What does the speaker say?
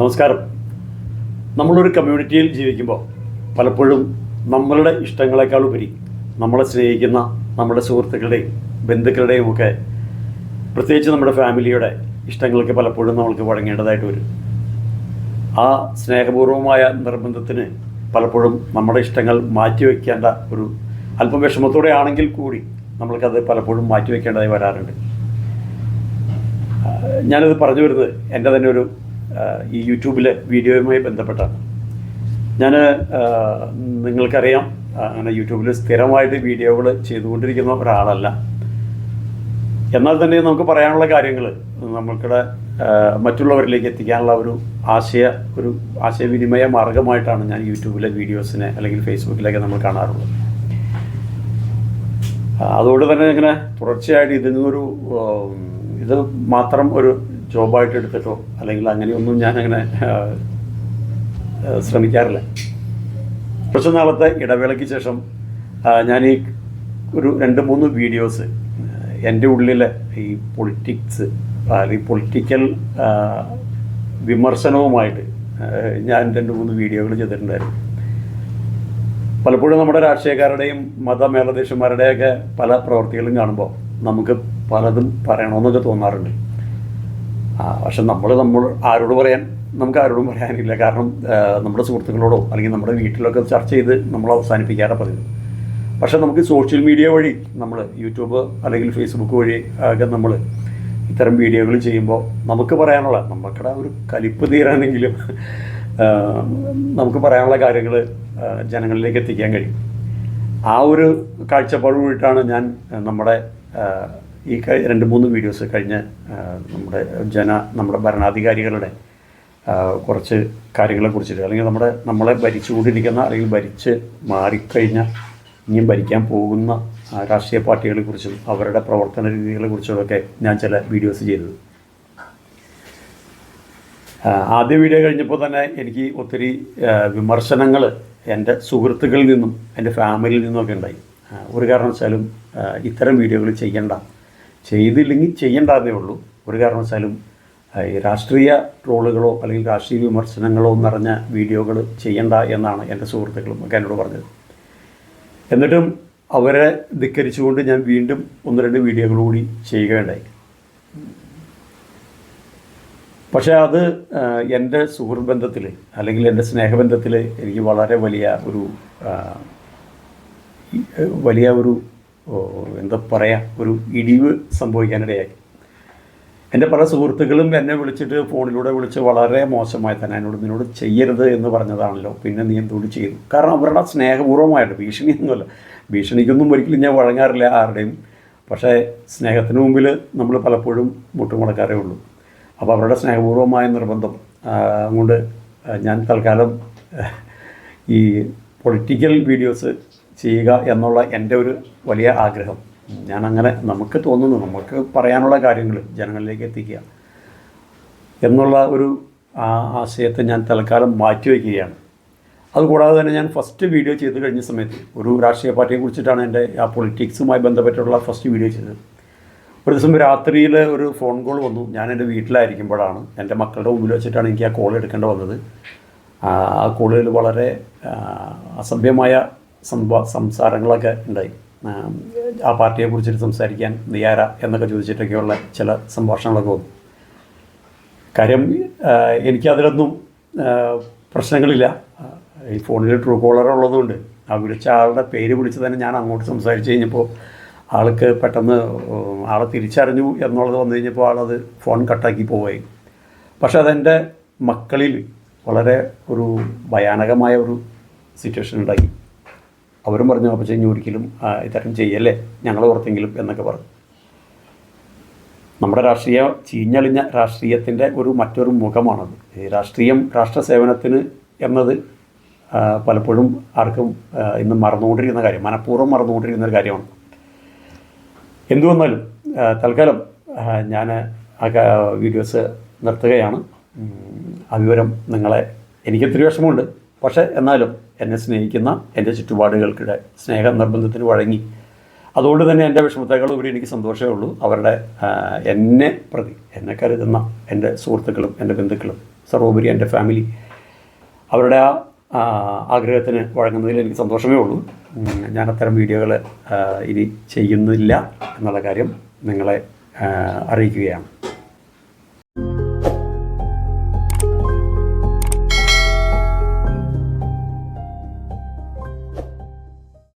നമസ്കാരം. നമ്മളൊരു കമ്മ്യൂണിറ്റിയിൽ ജീവിക്കുമ്പോൾ പലപ്പോഴും നമ്മളുടെ ഇഷ്ടങ്ങളെക്കാൾ ഉപരി നമ്മളെ സ്നേഹിക്കുന്ന നമ്മുടെ സുഹൃത്തുക്കളുടെയും ബന്ധുക്കളുടെയും ഒക്കെ പ്രത്യേകിച്ച് നമ്മുടെ ഫാമിലിയുടെ ഇഷ്ടങ്ങൾക്ക് പലപ്പോഴും നമ്മൾക്ക് വഴങ്ങേണ്ടതായിട്ട് വരും. ആ സ്നേഹപൂർവമായ നിർബന്ധത്തിന് പലപ്പോഴും നമ്മുടെ ഇഷ്ടങ്ങൾ മാറ്റിവെക്കേണ്ട ഒരു അല്പം വിഷമത്തോടെ ആണെങ്കിൽ കൂടി നമ്മൾക്കത് പലപ്പോഴും മാറ്റിവെക്കേണ്ടതായി വരാറുണ്ട്. ഞാനത് പറഞ്ഞു വരുന്നത് എന്റെ തന്നെ ഒരു ഈ യൂട്യൂബിലെ വീഡിയോയുമായി ബന്ധപ്പെട്ടാണ്. ഞാൻ നിങ്ങൾക്കറിയാം അങ്ങനെ യൂട്യൂബിൽ സ്ഥിരമായിട്ട് വീഡിയോകൾ ചെയ്തുകൊണ്ടിരിക്കുന്ന ഒരാളല്ല. എന്നാൽ തന്നെ നമുക്ക് പറയാനുള്ള കാര്യങ്ങൾ നമ്മൾക്കിടെ മറ്റുള്ളവരിലേക്ക് എത്തിക്കാനുള്ള ഒരു ആശയ ഒരു ആശയവിനിമയ മാർഗമായിട്ടാണ് ഞാൻ യൂട്യൂബിലെ വീഡിയോസിനെ അല്ലെങ്കിൽ ഫേസ്ബുക്കിലൊക്കെ നമ്മൾ കാണാറുള്ളത്. അതുകൊണ്ട് തന്നെ ഇങ്ങനെ തുടർച്ചയായിട്ട് ഇതിൽ നിന്നൊരു ഇത് മാത്രം ഒരു ജോബായിട്ട് എടുത്തിട്ടോ അല്ലെങ്കിൽ അങ്ങനെയൊന്നും ആ, ശ്രമിക്കാറില്ല. കുറച്ച് നാളത്തെ ഇടവേളയ്ക്ക് ശേഷം ഞാൻ ഈ ഒരു രണ്ട് മൂന്ന് വീഡിയോസ് എന്റെ ഉള്ളിലെ ഈ പൊളിറ്റിക്സ് അല്ലെങ്കിൽ പൊളിറ്റിക്കൽ വിമർശനവുമായിട്ട് ഞാൻ രണ്ട് മൂന്ന് വീഡിയോകൾ ചെയ്തിട്ടുണ്ടായിരുന്നു. പലപ്പോഴും നമ്മുടെ രാഷ്ട്രീയക്കാരുടെയും മതമേലദേശന്മാരുടെയൊക്കെ പല പ്രവർത്തികളും കാണുമ്പോൾ നമുക്ക് പലതും പറയണമെന്നൊക്കെ തോന്നാറുണ്ട്. പക്ഷെ നമ്മൾ നമ്മൾ ആരോട് പറയാൻ നമുക്ക് ആരോടും പറയാനില്ല. കാരണം നമ്മുടെ സുഹൃത്തുക്കളോടോ അല്ലെങ്കിൽ നമ്മുടെ വീട്ടിലൊക്കെ ചർച്ച ചെയ്ത് നമ്മൾ അവസാനിപ്പിക്കാതെ പതിവ്. പക്ഷെ നമുക്ക് സോഷ്യൽ മീഡിയ വഴി നമ്മൾ യൂട്യൂബ് അല്ലെങ്കിൽ ഫേസ്ബുക്ക് വഴി ഒക്കെ നമ്മൾ ഇത്തരം വീഡിയോകൾ ചെയ്യുമ്പോൾ നമുക്ക് പറയാനുള്ള നമുക്കടെ ഒരു കലിപ്പ് തീരാണെങ്കിലും നമുക്ക് പറയാനുള്ള കാര്യങ്ങൾ ജനങ്ങളിലേക്ക് എത്തിക്കാൻ കഴിയും. ആ ഒരു കാഴ്ചപ്പാട് കൂടിയിട്ടാണ് ഞാൻ നമ്മുടെ ഈ രണ്ട് മൂന്ന് വീഡിയോസ് കഴിഞ്ഞ നമ്മുടെ ജന നമ്മുടെ ഭരണാധികാരികളുടെ കുറച്ച് കാര്യങ്ങളെ കുറിച്ചിട്ട് അല്ലെങ്കിൽ നമ്മുടെ നമ്മളെ ഭരിച്ചുകൊണ്ടിരിക്കുന്ന അല്ലെങ്കിൽ ഭരിച്ച് മാറിക്കഴിഞ്ഞ ഇനിയും ഭരിക്കാൻ പോകുന്ന രാഷ്ട്രീയ പാർട്ടികളെ കുറിച്ചും അവരുടെ പ്രവർത്തന രീതികളെ കുറിച്ചുമൊക്കെ ഞാൻ ചില വീഡിയോസ് ചെയ്തത്. ആദ്യ വീഡിയോ കഴിഞ്ഞപ്പോൾ തന്നെ എനിക്ക് ഒത്തിരി വിമർശനങ്ങൾ എന്റെ സുഹൃത്തുക്കളിൽ നിന്നും എന്റെ ഫാമിലിയിൽ നിന്നും ഒക്കെ ഉണ്ടായി ഒരു കാരണവശാലും ഇത്തരം വീഡിയോകൾ ചെയ്യണ്ട. ചെയ്തില്ലെങ്കിൽ ചെയ്യേണ്ടതേ ഉള്ളൂ. ഒരു കാരണവശാലും ഈ രാഷ്ട്രീയ ട്രോളുകളോ അല്ലെങ്കിൽ രാഷ്ട്രീയ വിമർശനങ്ങളോ നിറഞ്ഞ വീഡിയോകൾ ചെയ്യണ്ട എന്നാണ് എന്റെ സുഹൃത്തുക്കളും ഒക്കെ എന്നോട് പറഞ്ഞത്. എന്നിട്ടും അവരെ ധിക്കരിച്ചുകൊണ്ട് ഞാൻ വീണ്ടും ഒന്ന് രണ്ട് വീഡിയോകൾ കൂടി ചെയ്യുകയുണ്ടായി. പക്ഷേ അത് എന്റെ സുഹൃത്ത് ബന്ധത്തിൽ അല്ലെങ്കിൽ എന്റെ സ്നേഹബന്ധത്തിൽ എനിക്ക് വളരെ വലിയ ഒരു വലിയ ഒരു എന്താ പറയുക ഒരു ഇടിവ് സംഭവിക്കാനിടയായി. എന്റെ പല സുഹൃത്തുക്കളും എന്നെ വിളിച്ചിട്ട് ഫോണിലൂടെ വിളിച്ച് വളരെ മോശമായി തന്നെ എന്നോട് നിന്നോട് ചെയ്യരുത് എന്ന് പറഞ്ഞതാണല്ലോ. പിന്നെ നീ എന്തുകൊണ്ട് ചെയ്തു? കാരണം അവരുടെ സ്നേഹപൂർവമായിട്ട് ഭീഷണിയൊന്നുമല്ല. ഭീഷണിക്കൊന്നും ഒരിക്കലും ഞാൻ വഴങ്ങാറില്ല ആരുടെയും. പക്ഷേ സ്നേഹത്തിന് മുമ്പിൽ നമ്മൾ പലപ്പോഴും മുട്ടുമുടക്കാറേ ഉള്ളൂ. അപ്പോൾ അവരുടെ സ്നേഹപൂർവമായ നിർബന്ധം. അതുകൊണ്ട് ഞാൻ തൽക്കാലം ഈ പൊളിറ്റിക്കൽ വീഡിയോസ് ചെയ്യുക എന്നുള്ള എന്റെ ഒരു വലിയ ആഗ്രഹം. ഞാനങ്ങനെ നമുക്ക് തോന്നുന്നു നമുക്ക് പറയാനുള്ള കാര്യങ്ങൾ ജനങ്ങളിലേക്ക് എത്തിക്കുക എന്നുള്ള ഒരു ആശയത്തെ ഞാൻ തൽക്കാലം മാറ്റിവെക്കുകയാണ് അതുകൂടാതെ തന്നെ ഞാൻ ഫസ്റ്റ് വീഡിയോ ചെയ്ത് കഴിഞ്ഞ സമയത്ത് ഒരു രാഷ്ട്രീയ പാർട്ടിയെ കുറിച്ചിട്ടാണ് എന്റെ ആ പൊളിറ്റിക്സുമായി ബന്ധപ്പെട്ടുള്ള ഫസ്റ്റ് വീഡിയോ ചെയ്തത്. ഒരു ദിവസം രാത്രിയിൽ ഒരു ഫോൺ കോൾ വന്നു. ഞാൻ എന്റെ വീട്ടിലായിരിക്കുമ്പോഴാണ് എന്റെ മക്കളുടെ മുമ്പിൽ വെച്ചിട്ടാണ് എനിക്ക് ആ കോൾ എടുക്കേണ്ടി വന്നത്. ആ കോളിൽ വളരെ അസഭ്യമായ സംഭവ സംസാരങ്ങളൊക്കെ ഉണ്ടായി. ആ, പാർട്ടിയെ കുറിച്ചിട്ട് സംസാരിക്കാൻ നീയാര എന്നൊക്കെ ചോദിച്ചിട്ടൊക്കെയുള്ള ചില സംഭാഷണങ്ങളൊക്കെ വന്നു. കാര്യം എനിക്കതിലൊന്നും പ്രശ്നങ്ങളില്ല. ഈ ഫോണിൽ ട്രൂ കോളർ ഉള്ളതുകൊണ്ട് ആ വിളിച്ച ആളുടെ പേര് വിളിച്ച് തന്നെ ഞാൻ അങ്ങോട്ട് സംസാരിച്ച് കഴിഞ്ഞപ്പോൾ ആൾക്ക് പെട്ടെന്ന് ആളെ തിരിച്ചറിഞ്ഞു എന്നുള്ളത് വന്നു കഴിഞ്ഞപ്പോൾ ആളത് ഫോൺ കട്ടാക്കി പോവായി. പക്ഷെ അതെന്റെ മക്കളിൽ വളരെ ഒരു ഭയാനകമായ ഒരു സിറ്റുവേഷൻ ഉണ്ടാക്കി അവരും പറഞ്ഞു അപ്പോൾ ചെയ്യും ഒരിക്കലും ഇത്തരം ചെയ്യല്ലേ? ഞങ്ങൾ ഓർത്തെങ്കിലും എന്നൊക്കെ പറഞ്ഞു. നമ്മുടെ രാഷ്ട്രീയ ചീഞ്ഞളിഞ്ഞ രാഷ്ട്രീയത്തിന്റെ ഒരു മറ്റൊരു മുഖമാണത്. ഈ രാഷ്ട്രീയം രാഷ്ട്ര സേവനത്തിന് എന്നത് പലപ്പോഴും ആർക്കും ഇന്ന് മറന്നുകൊണ്ടിരിക്കുന്ന കാര്യം മനഃപൂർവം മറന്നുകൊണ്ടിരിക്കുന്ന ഒരു കാര്യമാണ്. എന്തു വന്നാലും തൽക്കാലം ഞാൻ ആ വീഡിയോസ് നിർത്തുകയാണ്. ആ വിവരം നിങ്ങളെ എനിക്കൊത്തിരി വിഷമമുണ്ട്. പക്ഷേ എന്നാലും എന്നെ സ്നേഹിക്കുന്ന എന്റെ ചുറ്റുപാടുകൾക്കിടെ സ്നേഹ നിർബന്ധത്തിന് വഴങ്ങി. അതുകൊണ്ട് തന്നെ എന്റെ വിഷമത്തേക്കാൾ ഉപരി എനിക്ക് സന്തോഷമേ ഉള്ളൂ. അവരുടെ എന്നെ പ്രതി എന്നെ കരുതുന്ന എന്റെ സുഹൃത്തുക്കളും എന്റെ ബന്ധുക്കളും സർവോപരി എന്റെ ഫാമിലി അവരുടെ ആ, ആഗ്രഹത്തിന് വഴങ്ങുന്നതിൽ എനിക്ക് സന്തോഷമേ ഉള്ളൂ. ഞാൻ അത്തരം വീഡിയോകൾ ഇനി ചെയ്യുന്നില്ല എന്നുള്ള കാര്യം നിങ്ങളെ അറിയിക്കുകയാണ്.